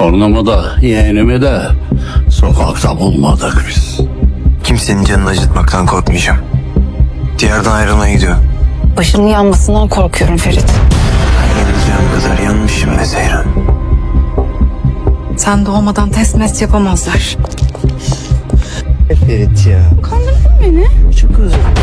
Torunumu da yeğenimi de sokakta bulmadık biz. Kimsenin canını acıtmaktan korkmayacağım. Diyardan ayrılmaya gidiyor. Başının yanmasından korkuyorum Ferit. Yanılacağım kadar yanmışım be Seyran. Sen doğmadan test mes yapamazlar. Ferit ya. Kandırdın beni. Çok özür Aşkım.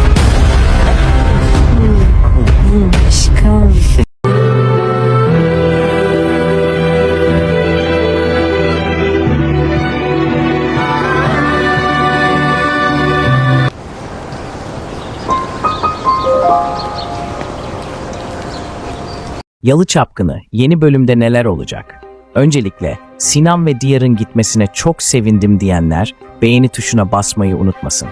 Yalı Çapkını yeni bölümde neler olacak? Öncelikle Sinan ve Diyar'ın gitmesine çok sevindim diyenler beğeni tuşuna basmayı unutmasın.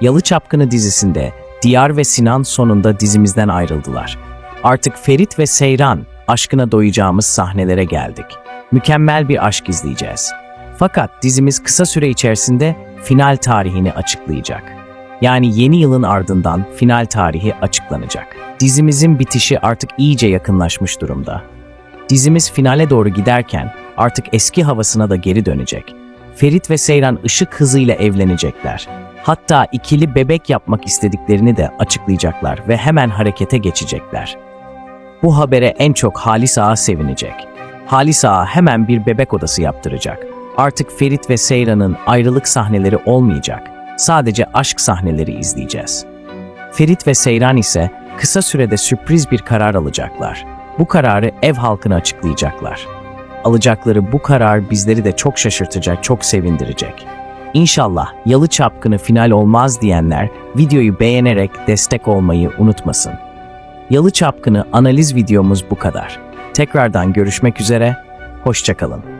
Yalı Çapkını dizisinde Diyar ve Sinan sonunda dizimizden ayrıldılar. Artık Ferit ve Seyran aşkına doyacağımız sahnelere geldik. Mükemmel bir aşk izleyeceğiz. Fakat dizimiz kısa süre içerisinde final tarihini açıklayacak. Yani yeni yılın ardından final tarihi açıklanacak. Dizimizin bitişi artık iyice yakınlaşmış durumda. Dizimiz finale doğru giderken artık eski havasına da geri dönecek. Ferit ve Seyran ışık hızıyla evlenecekler. Hatta ikili bebek yapmak istediklerini de açıklayacaklar ve hemen harekete geçecekler. Bu habere en çok Halis Ağa sevinecek. Halis Ağa hemen bir bebek odası yaptıracak. Artık Ferit ve Seyran'ın ayrılık sahneleri olmayacak. Sadece aşk sahneleri izleyeceğiz. Ferit ve Seyran ise kısa sürede sürpriz bir karar alacaklar. Bu kararı ev halkına açıklayacaklar. Alacakları bu karar bizleri de çok şaşırtacak, çok sevindirecek. İnşallah Yalı Çapkını final olmaz diyenler videoyu beğenerek destek olmayı unutmasın. Yalı Çapkını analiz videomuz bu kadar. Tekrardan görüşmek üzere, hoşçakalın.